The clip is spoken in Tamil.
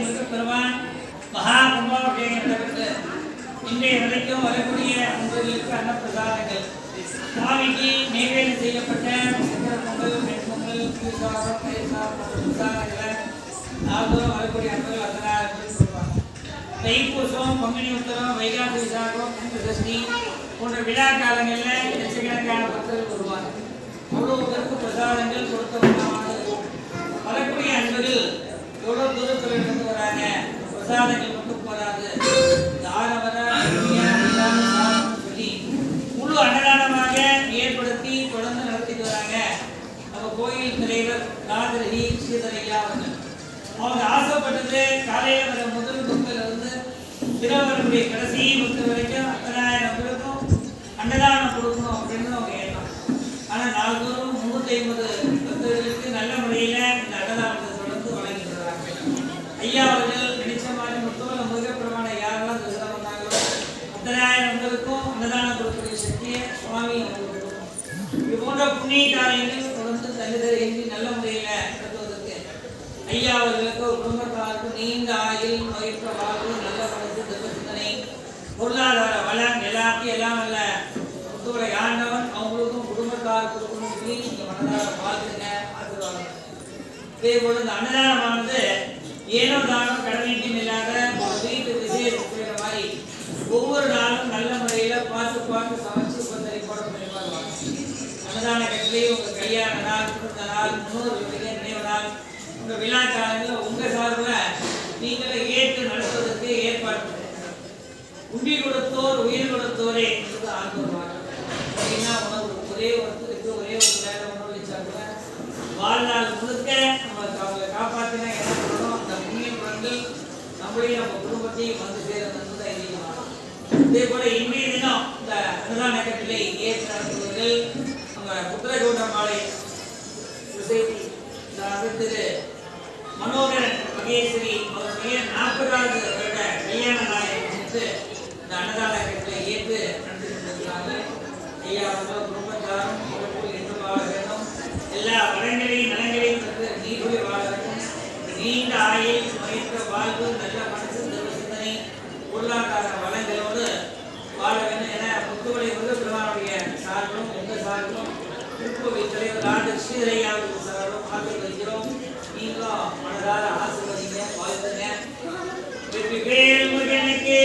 முருகப்பெருமான் மகா கும்பாபிஷேகம் நடக்கிறது இன்றைய வரைக்கும் வரக்கூடிய அன்பர்களுக்கு அன்னப்பிரசாதங்கள். சுவாமிக்கு நைவேத்தியம் செய்யப்பட்ட பொங்கல் வெண் பொங்கல் புளிசாதம் பிரசாதங்களை நாள்தோறும் வரக்கூடிய அன்பர்கள் அதனால் பேர் தைப்பூசம் பங்குனி உத்தரம் வைகாசி விசாகம் கும்ப சஷ்டி போன்ற விழா காலங்களில் லட்சக்கணக்கான பக்தர்கள் வருவாங்க. அவ்வளோ பேருக்கு பிரசாதங்கள் பிரசாதங்கள் மட்டும் போராது யார சொல்லி முழு அன்னதானமாக ஏற்படுத்தி தொடர்ந்து நடத்திட்டு வராங்க. நம்ம கோயில் தலைவர் ராஜரகி ஸ்ரீதரையா அவர்கள். அவங்க ஆசைப்பட்டது காலையில வர முதல் பக்தர் வந்து இரவருடைய கடைசி பக்தர் கொடுக்கக்கூடிய சக்தியை சுவாமி இது போன்ற புண்ணிய காரியங்கள் தொடர்ந்து தனிதர் இன்றி நல்ல முறையில நடத்துவதற்கு ஐயா அவர்களுக்கு ஒரு குடும்பத்தாருக்கு நீண்ட வாழ்வு நல்ல பொருளாதார வளம் எல்லாத்தையும் எல்லாம் அல்ல முத்துவரை ஆண்டவன் அவங்களுக்கும் குடும்பத்தார் நீங்கள் சொல்லி நீங்க ஆசீர்வாதம். இதே போல இந்த அன்னதானமானது ஏனோ தானம் கடமைக்கும் இல்லாத அன்னதான கட்டிலே உங்க கல்யாண நாள் பிறந்த நாள் முன்னோர்களுடைய நினைவு நாள் உங்க விழா காலங்களில் உங்க சார்பில் நீங்களே ஏற்று நடத்துவதற்கு ஏற்பாடு உண்டி கொடுத்தோர் உயிர் கொடுத்தோரே என்பது ஆண்டோர் அப்படின்னா உணவு ஒரே ஒருத்தருக்கு ஒரே ஒரு வேலை உணவளிச்சா கூட வாழ்நாள் முழுக்க நம்ம அவங்களை காப்பாற்றினா என்ன பண்ணணும்? அந்த புண்ணிய குணங்கள் நம்மளையும் நம்ம குடும்பத்தையும் வந்து சேர்ந்தது என்பது ஐதீகமாகும் இதே போல இன்றைய தினம் இந்த அன்னதான கட்டிலை ஏற்று நடத்துவர்கள் நம்ம சொசைட்டி திரு மனோகரன் மகேஸ்வரி அவருடைய நாற்பதாவது வருட கல்யாண நாளை முன்னிட்டு இந்த அன்னதான ஏற்று நடத்தி கொண்டிருக்கிறாங்க ஐயா அவர்கள் குடும்பத்தாரும் என்று வாழ வேண்டும். எல்லா வளங்களையும் நலங்களையும் பெற்று நீர்வழி வாழ வேண்டும். நீண்ட ஆயுள் மயக்க வாழ்வு நல்ல மனசு நல்ல சிந்தனை பொருளாதார வளங்களோடு வாழ வேண்டும் என ಸಾರನು ಎಂದ ಸಾರನು ಕುಂಕು ವಿತರೆ ಲಾಡ್ ಶ್ರೀರಯ್ಯ ಅಂತ ಸಾರನು ಹಾಗೆ ಬಂದಿರೋ ಈಗ ಮನದಾರ ಹಾಸನದಿಂದ ಕಾಲ್ತಾನೆ ಬಿಟ್ಟು ಬೇರೆ ಮುಗಿಯಲಿಕ್ಕೆ